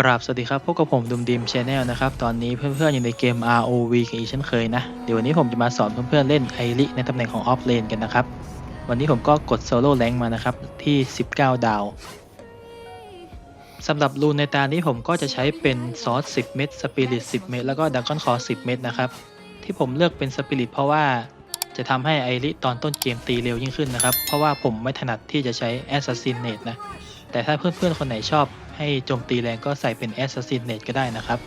กราบสวัสดีครับพบกับผมดุมดิมชาแนลนะครับ ตอนนี้เพื่อนๆอยู่ในเกม ROV กันอีกเช่นเคยนะ เดี๋ยววันนี้ผมจะมาสอนเพื่อนๆเล่นไอริในตำแหน่งของออฟเลนกันนะครับ วันนี้ผมก็กดโซโล่แรงมานะครับ ที่ 19 ดาวสำหรับรูนในตานี้ผมก็จะใช้เป็นซอส 10 เม็ดสปิริต 10 เม็ดแล้วก็ดักกอนคอ10 เม็ดนะครับ ที่ผมเลือกเป็นสปิริตเพราะว่าจะทำให้ไอริตอนต้นเกมตีเร็วยิ่งขึ้นนะครับ เพราะว่าผมไม่ถนัดที่จะใช้แอสซัสซินเนตนะแต่ถ้าเพื่อนๆคนไหนชอบ ให้โจมตีแรงก็ใส่เป็น Assassinate ก็ได้นะครับ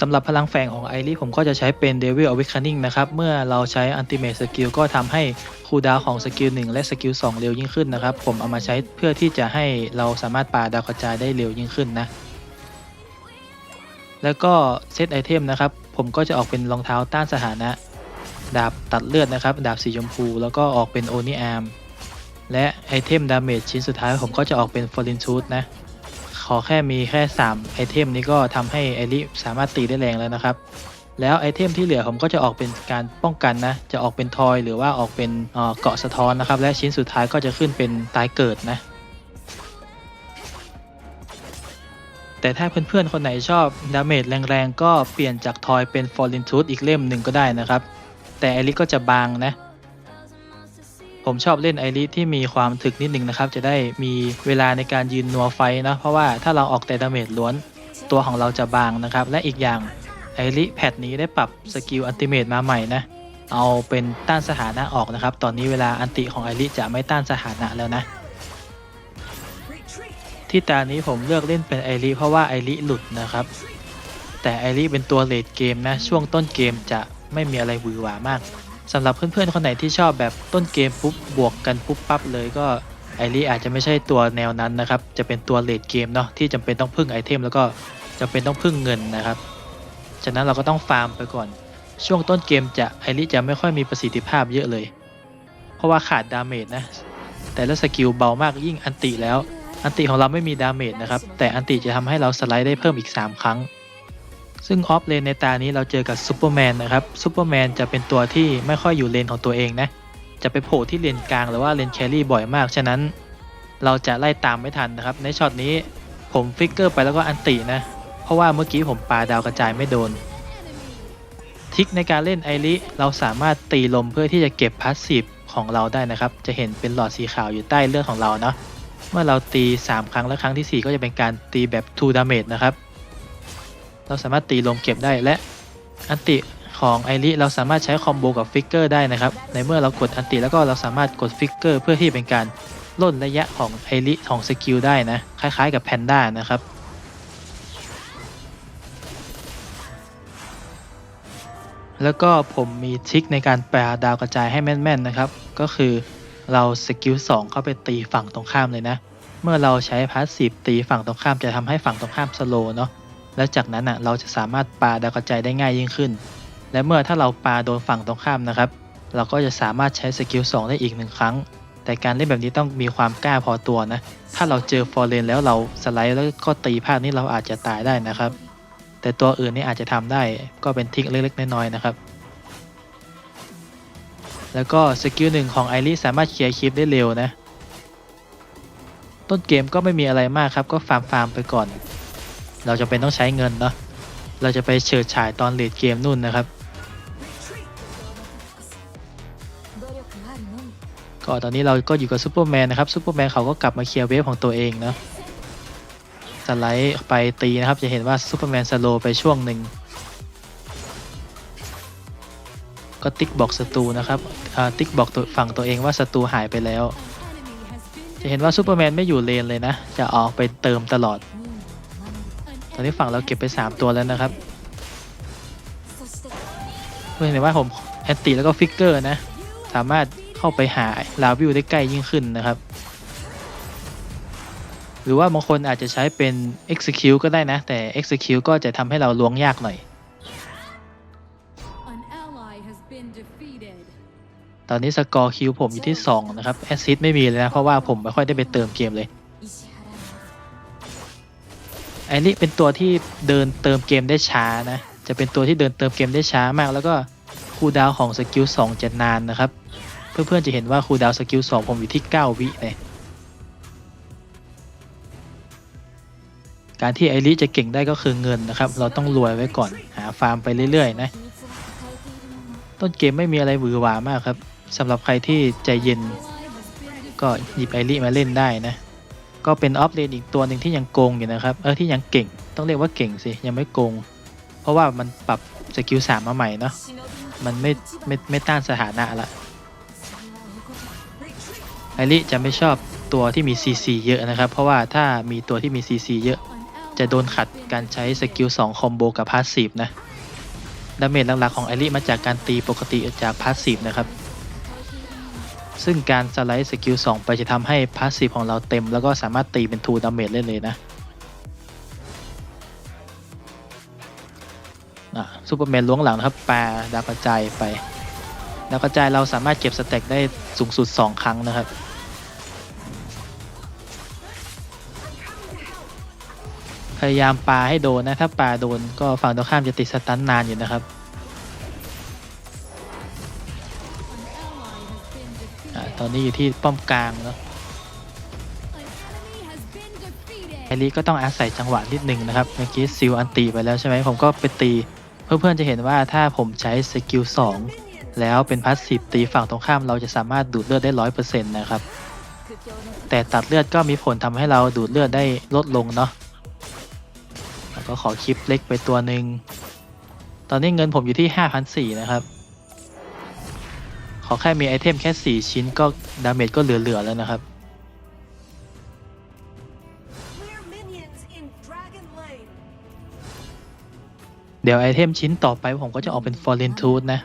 สำหรับพลังแฝงของไอรีผมก็จะใช้เป็น Devil Awakening นะครับ เมื่อเราใช้ Ultimate Skill ก็ทำให้คูดาวของสกิล1และสกิล2เร็วยิ่งขึ้นนะครับ ผมเอามาใช้เพื่อที่จะให้เราสามารถปาดาวกระจายได้เร็วยิ่งขึ้นนะ แล้วก็เซตไอเทมนะครับ ผมก็จะออกเป็นรองเท้าต้านสถานะ ดาบตัดเลือดนะครับ ดาบสีชมพู แล้วก็ออกเป็นโอนิอาร์มและไอเทมดาเมจชิ้นสุดท้ายผมก็จะออกเป็นฟอร์ลินชูดนะ ขอแค่มีแค่ 3 ไอเทมนี้ก็ทำให้ไอริสามารถตีได้แรงแล้วนะครับ แล้วไอเทมที่เหลือผมก็จะออกเป็นการป้องกันนะ จะออกเป็นทอยหรือว่าออกเป็นเกาะสะท้อนนะครับ และชิ้นสุดท้ายก็จะขึ้นเป็นตายเกิดนะ แต่ถ้าเพื่อนๆคนไหนชอบดาเมจแรงๆ ก็เปลี่ยนจากทอยเป็นฟอร์ลินทูดอีกเล่มหนึ่งก็ได้นะครับ แต่ไอริก็จะบางนะ ผมชอบเล่นไอริที่มีความถึกนิดนึงนะครับ จะได้มีเวลาในการยืนนัวไฟนะเพราะว่าถ้าเราออกแต่ดาเมจล้วนตัวของเราจะบางนะครับ และอีกอย่างไอริแพทนี้ได้ปรับสกิลอันติเมตมาใหม่นะเอาเป็นต้านสถานะออกนะครับ ตอนนี้เวลาอันติของไอริจะไม่ต้านสถานะแล้วนะ ที่ตานี้ผมเลือกเล่นเป็นไอริเพราะว่าไอริหลุดนะครับ แต่ไอริเป็นตัวเลดเกมนะช่วงต้นเกมจะไม่มีอะไรหวือหวามาก สำหรับเพื่อนๆคนไหนที่ชอบแบบต้นเกมปุ๊บบวกกันปุ๊บปั๊บเลยก็ไอรีอาจจะไม่ใช่ตัวแนวนั้นนะครับ จะเป็นตัวเลดเกมเนาะที่จำเป็นต้องพึ่งไอเทมแล้วก็จำเป็นต้องพึ่งเงินนะครับ ฉะนั้นเราก็ต้องฟาร์มไปก่อน ช่วงต้นเกมจะไอรีจะไม่ค่อยมีประสิทธิภาพเยอะเลย เพราะว่าขาดดาเมจนะ แต่ละสกิลเบามากยิ่งอันติแล้ว อันติของเราไม่มีดาเมจนะครับ แต่อันติจะทำให้เราสไลด์ได้เพิ่มอีก 3 ครั้ง ซึ่งออฟเลนในตานี้เราเจอกับซูเปอร์แมนนะครับซูเปอร์แมนจะเป็นตัวที่ไม่ค่อยอยู่เลนของตัวเองนะ จะไปโผล่ที่เลนกลางหรือว่าเลนแครี่บ่อยมาก ฉะนั้น เราจะไล่ตามไม่ทันนะครับ ในช็อตนี้ผมฟิกเกอร์ไปแล้วก็อันตินะ เพราะว่าเมื่อกี้ผมปาดาวกระจายไม่โดน ทิกในการเล่นไอริเราสามารถตีลมเพื่อที่จะเก็บพาสซีฟของเราได้นะครับ จะเห็นเป็นหลอดสีขาวอยู่ใต้เลือดของเราเนาะ เมื่อเราตี 3 ครั้งและครั้งทีสี่4 ก็จะเป็นการตีแบบ2 damage นะครับ เราสามารถตีลมเก็บได้และอันติของไอริเราสามารถใช้คอมโบกับฟิกเกอร์ได้นะครับในเมื่อเรากดอันติแล้วก็เราสามารถกดฟิกเกอร์เพื่อที่เป็นการล่นระยะของไอริของสกิลได้นะคล้ายๆกับแพนด้านะครับแล้วก็ผมมีทริคในการแปลดาวกระจายให้แม่นๆนะครับ ก็คือเราสกิล2เข้าไปตีฝั่งตรงข้ามเลยนะ เมื่อเราใช้พาสซีฟตีฝั่งตรงข้ามจะทำให้ฝั่งตรงข้ามสโลเนาะ แล้วจากนั้นอะเราจะสามารถปาดาวกระจายได้ง่ายยิ่งขึ้น และเมื่อถ้าเราปาโดนฝั่งตรงข้ามนะครับ เราก็จะสามารถใช้สกิล2ได้อีกหนึ่งครั้ง แต่การเล่นแบบนี้ต้องมีความกล้าพอตัวนะ ถ้าเราเจอฟอร์เรนแล้วเราสไลด์แล้วก็ตีพลาดนี่เราอาจจะตายได้นะครับ แต่ตัวอื่นนี่อาจจะทำได้ก็เป็นทริกเล็กๆน้อยๆนะครับ แล้วก็สกิลหนึ่งของไอริสามารถเคลียร์คลิปได้เร็วนะ ต้นเกมก็ไม่มีอะไรมากครับก็ฟาร์มฟาร์มไปก่อน เราจะเป็นต้องใช้เงินเนาะเราจะไปเฉิดฉายตอนเลดเกมนู่นนะครับ ก็ตอนนี้เราก็อยู่กับซูเปอร์แมนนะครับซูเปอร์แมนเขาก็กลับมาเคลียร์เวฟของตัวเองเนาะสไลด์ไปตีนะครับจะเห็นว่าซูเปอร์แมนสโลไปช่วงหนึ่งก็ติ๊กบอกศัตรูนะครับติ๊กบอกฝั่งตัวเองว่าศัตรูหายไปแล้ว จะเห็นว่าซูเปอร์แมนไม่อยู่เลนเลยนะ จะออกไปเติมตลอด ตอนนี้ฝั่งเราเก็บไป 3 ตัวแล้วนะครับเพื่อเห็นว่าผมแอนติแล้วก็ฟิกเกอร์นะ สามารถเข้าไปหาลาวิวได้ใกล้ยิ่งขึ้นนะครับ หรือว่าบางคนอาจจะใช้เป็น execute ก็ได้นะ แต่ execute ก็จะทำให้เราล้วงยากหน่อย ตอนนี้สกอร์คิวผมอยู่ที่ 2 นะครับแอซิสไม่มีเลยนะ เพราะว่าผมไม่ค่อยได้ไปเติมเกมเลย อริเป็นตัวที่เดินเติมเกมได้ช้านะ จะเป็นตัวที่เดินเติมเกมได้ช้ามาก แล้วก็คูลดาวของสกิล2จะนานนะครับ เพื่อนๆจะเห็นว่าคูลดาวสกิล2ผมอยู่ที่ 9 วิเลยการที่ไอริจะเก่งได้ก็คือเงินนะครับ เราต้องรวยไว้ก่อนหาฟาร์มไปเรื่อยๆนะ ต้นเกมไม่มีอะไรหวือหวามากครับสำหรับใครที่ใจเย็นก็หยิบไอริมาเล่นได้นะ ก็เป็นออฟเลนอีกตัวหนึ่งที่ยังโกงอยู่นะครับ เออที่ยังเก่ง ต้องเรียกว่าเก่งสิ ยังไม่โกง เพราะว่ามันปรับสกิลสามมาใหม่เนาะ มันไม่ไม่ไม่ต้านสถานะละไอริจะไม่ชอบตัวที่มี CC เยอะนะครับ เพราะว่าถ้ามีตัวที่มี CC เยอะ จะโดนขัดการใช้สกิล2คอมโบกับพาสซีฟนะ ดาเมจหลักๆของไอริมาจากการตีปกติจากพาสซีฟนะครับ ซึ่งการสไลด์สกิล2ไปจะทำให้พาสซีฟของเราเต็ม แล้วก็สามารถตีเป็น2ดาเมจเล่นเลยนะซูเปอร์แมนล้วงหลังนะครับปาดาวกระจายไปดาวกระจายเราสามารถเก็บสแต็กได้สูงสุด 2 ครั้งนะครับพยายามปาให้โดนนะ ถ้าปาโดนก็ฝั่งตรงข้ามจะติดสตันนานอยู่นะครับ อ่าตอนนี้อยู่ที่ป้อมกลางเนาะไอรีก็ต้องอาศัยจังหวะนิดหนึ่งนะครับ เมื่อกี้ซิลอันตีไปแล้วใช่ไหมผมก็ไปตี เพื่อนๆจะเห็นว่าถ้าผมใช้สกิล2แล้วเป็นพาสซีฟตีฝั่งตรงข้ามเราจะสามารถดูดเลือดได้ร้อยเปอร์เซ็นต์นะครับ แต่ตัดเลือดก็มีผลทำให้เราดูดเลือดได้ลดลงเนาะแล้วก็ขอคลิปเล็กไปตัวหนึ่ง ตอนนี้เงินผมอยู่ที่ 5,400 นะครับ อแค่มีไอเทมแค่ 4 ชิ้นก็ดาเมจก็เหลือ ๆ แล้วนะครับ Clear minions in Dragon Lane. เดี๋ยวไอเทมชิ้นต่อไปผมก็จะออกเป็น Foreign Tooth นะ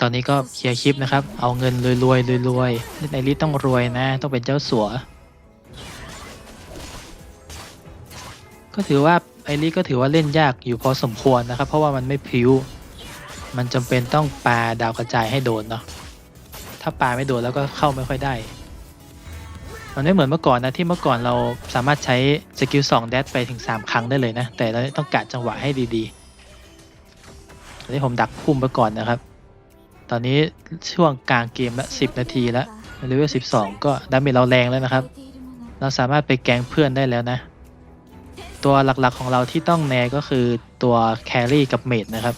ตอนนี้ก็เคลียร์คลิปนะครับ เอาเงินรวยๆรวยๆเล่นไอริสต้องรวยนะ ต้องเป็นเจ้าสัว ก็ถือว่าไอริสก็ถือว่าเล่นยากอยู่พอสมควรนะครับ เพราะว่ามันไม่พริ้ว มันจำเป็นต้องปาดาวกระจายให้โดนเนาะถ้าปาไม่โดนแล้วก็เข้าไม่ค่อยได้ มันไม่เหมือนเมื่อก่อนนะที่เมื่อก่อนเราสามารถใช้สกิล2แดดไปถึง 3 ครั้งได้เลยนะ แต่เราต้องกะจังหวะให้ดีๆอันนี้ผมดักพุ่มไปก่อนนะครับ ตอนนี้ช่วงกลางเกมละ 10 นาทีแล้วเลเวล12 ก็ดาเมจเราแรงแล้วนะครับ เราสามารถไปแกงเพื่อนได้แล้วนะ ตัวหลักๆของเราที่ต้องแนก็คือตัวแครี่กับเมดนะครับ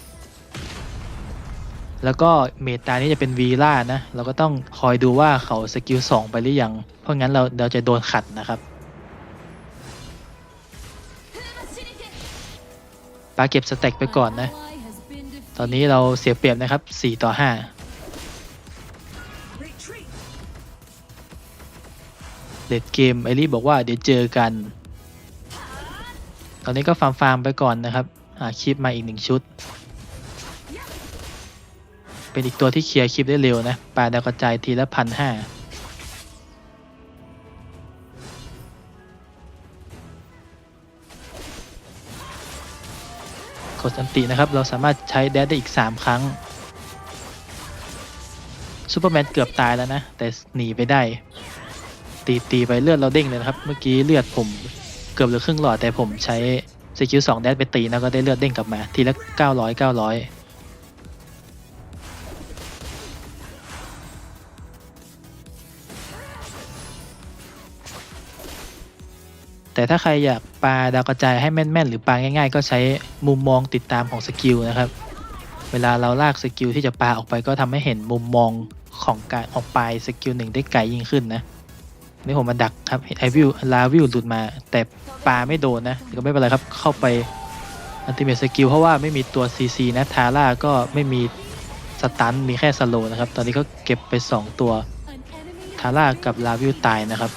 แล้วก็เมตานี้จะเป็นวีล่านะ เราก็ต้องคอยดูว่าเขาสกิล2ไปหรือยัง เพราะงั้นเราเราจะโดนขัดนะครับปาเก็บสเต็กไปก่อนนะ ตอนนี้เราเสียเปรียบนะครับ 4 ต่อ 5เลดเกมไอรีบอกว่าเดี๋ยวเจอกัน ตอนนี้ก็ฟาร์มฟาร์มไปก่อนนะครับ หาคลิปมาอีกหนึ่งชุด เป็นอีกตัวที่เคลียร์คลิปได้เร็วนะปลาดาวกระจายทีละพันห้ากดอันตินะครับ เราสามารถใช้แดดได้อีก 3 ครั้งซูเปอร์แมนเกือบตายแล้วนะ แต่หนีไปได้ ตีตีไปเลือดเราเด้งเลยนะครับ เมื่อกี้เลือดผมเกือบเหลือครึ่งหลอดแต่ผมใช้สกิลสองแดดไปตีนะก็ได้เลือดเด้งกลับมา ทีละ 900 900 แต่ถ้าใครอยากปาดาวกระจายให้แม่นๆ หรือปาง่าย ๆ ก็ใช้มุมมองติดตามของสกิลนะครับ เวลาเราลากสกิลที่จะปาออกไปก็ทำให้เห็นมุมมองของการออกปลายสกิลหนึ่งได้ไกลยิ่งขึ้นนะนี่ผมมาดักครับไอวิวลาวิวหลุดมา แต่ปาไม่โดนนะก็ไม่เป็นไรครับเข้าไปอันติเม e สกิลเพราะว่าไม่มีตัว CC นะทาร่าก็ไม่มีสตันมีแค่สโลนะครับ ตอนนี้ก็เก็บไป 2 ตัวทาร่ากับลาวิวตายนะครับ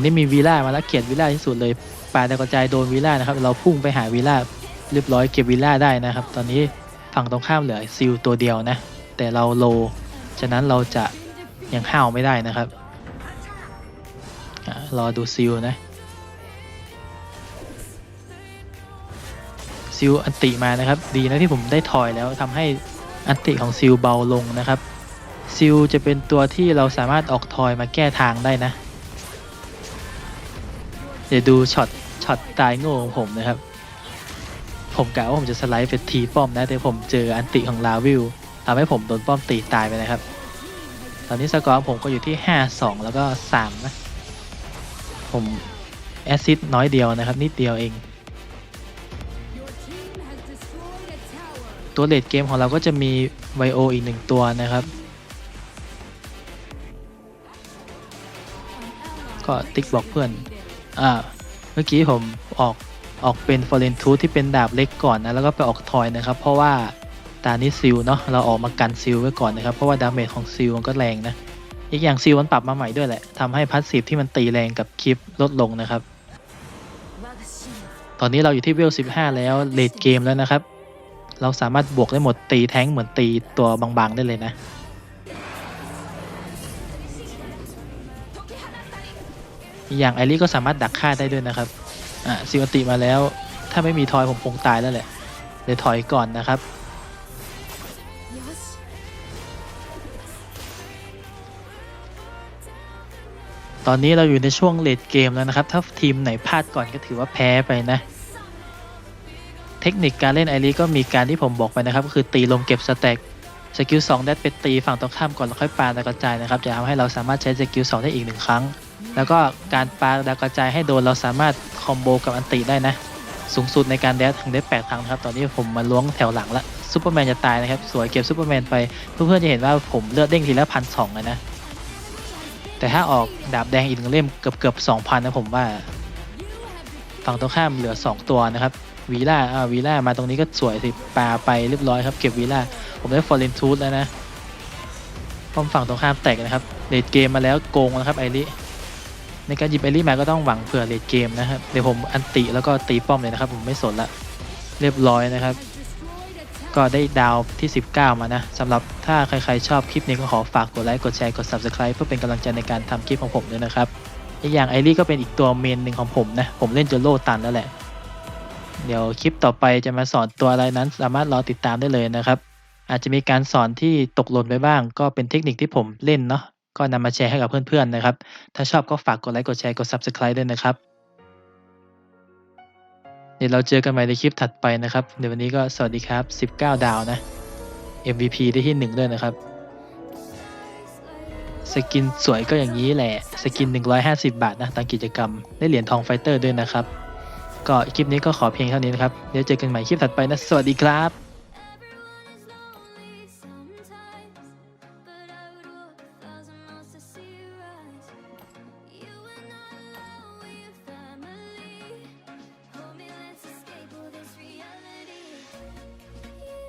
อนนี้มีวีล่ามาแล้วเกียดวีล่าที่สุดเลยปาดาวกระจายโดนวีล่านะครับ เราพุ่งไปหาวีล่าเรียบร้อยเก็บวีล่าได้นะครับ ตอนนี้ฝั่งตรงข้ามเหลือซิลตัวเดียวนะ แต่เราโล ฉะนั้นเราจะยังห้าวไม่ได้นะครับรอดูซิลนะซิลอันติมานะครับ ดีนะที่ผมได้ถอยแล้วทำให้อันติของซิลเบาลงนะครับซิลจะเป็นตัวที่เราสามารถออกทอยมาแก้ทางได้นะ เดี๋ยวดูช็อตช็อตตายโง่ของผมนะครับ ผมกะว่าผมจะสไลด์เป็นทีป้อมนะแต่ผมเจออันติของลาวิลทำให้ผมโดนป้อมตีตายไปนะครับ ตอนนี้สกอร์ผมก็อยู่ที่ 5-2 แล้วก็ 3 นะ ผมแอสซิดน้อยเดียวนะครับ นิดเดียวเอง ตัวเลดเกมของเราก็จะมีไวโออีกหนึ่งตัวนะครับ ก็ติ๊กบอกเพื่อน เมื่อกี้ผมออกออกเป็นฟอร์เรนทูที่เป็นดาบเล็กก่อนนะแล้วก็ไปออกทอยนะครับ เพราะว่าตานี้ซิลเนาะเราออกมากันซิลไว้ก่อนนะครับ เพราะว่าดาเมจของซิลมันก็แรงนะอีกอย่างซิลมันปรับมาใหม่ด้วยแหละทำให้พัสซีฟที่มันตีแรงกับคลิปลดลงนะครับ ตอนนี้เราอยู่ที่เวล 15 แล้วเลดเกมแล้วนะครับ เราสามารถบวกได้หมดตีแท้งเหมือนตีตัวบางๆได้เลยนะ อีกอย่างไอริก็สามารถดักฆ่าได้ด้วยนะครับอะซิวติมาแล้ว ถ้าไม่มีทอยผมคงตายแล้วแหละเลยถอยก่อนนะครับ ตอนนี้เราอยู่ในช่วงเลดเกมแล้วนะครับ ถ้าทีมไหนพลาดก่อนก็ถือว่าแพ้ไปนะ เทคนิคการเล่นไอรีก็มีการที่ผมบอกไปนะครับ ก็คือตีลมเก็บสแต็กสกิล2แดดไปตีฝั่งตรงข้ามก่อนแล้วค่อยปาดาวกระจายนะครับ จะทำให้เราสามารถใช้สกิล2ได้อีกหนึ่งครั้ง แล้วก็การปาดาวกระจายให้โดนเราสามารถคอมโบกับอันติได้นะ สูงสุดในการแดดถึงได้8ครั้งนะครับ ตอนนี้ผมมาล้วงแถวหลังละซูเปอร์แมนจะตายนะครับ สวยเก็บซูเปอร์แมนไป เพื่อนๆจะเห็นว่าผมเลือดเด้งทีละพันสองเลยนะ แต่ถ้าออกดาบแดงอีกหนึ่งเล่มเกือบเกือบสองพันนะผมว่า ฝั่งตรงข้ามเหลือ 2 ตัวนะครับวีล่าอ่าวีล่ามาตรงนี้ก็สวยสิปาไปเรียบร้อยครับ เก็บวีล่าผมได้ฟอร์เรนทูธแล้วนะป้อมฝั่งตรงข้ามแตกนะครับเลดเกมมาแล้วโกงนะครับไอริ ในการหยิบไอริมาก็ต้องหวังเผื่อเลดเกมนะครับเดี๋ยวผมอันติแล้วก็ตีป้อมเลยนะครับ ผมไม่สนละเรียบร้อยนะครับ ก็ได้ดาวที่ 19 มานะสำหรับถ้าใครๆชอบคลิปนี้ก็ขอฝากกดไลค์กดแชร์กด Subscribe เพื่อเป็นกำลังใจในการทำคลิปของผมด้วยนะครับอีกอย่างไอรี่ก็เป็นอีกตัวเมนหนึ่งของผมนะ ผมเล่นจนโลตันแล้วแหละ เดี๋ยวคลิปต่อไปจะมาสอนตัวอะไรนั้น สามารถรอติดตามได้เลยนะครับ อาจจะมีการสอนที่ตกหล่นไปบ้าง ก็เป็นเทคนิคที่ผมเล่นเนาะ ก็นำมาแชร์ให้กับเพื่อนๆนะครับ ถ้าชอบก็ฝากกดไลค์กดแชร์กด Subscribe ด้วยนะครับ เดี๋ยวเราเจอกันใหม่ในคลิปถัดไปนะครับ เดี๋ยววันนี้ก็สวัสดีครับ 19 ดาวนะ MVP ได้ที่ 1 ด้วยนะครับ สกินสวยก็อย่างนี้แหละ สกิน 150 บาทนะตามกิจกรรม ได้เหรียญทองไฟเตอร์ด้วยนะครับ ก็คลิปนี้ก็ขอเพียงเท่านี้นะครับ เดี๋ยวเจอกันใหม่คลิปถัดไปนะ สวัสดีครับ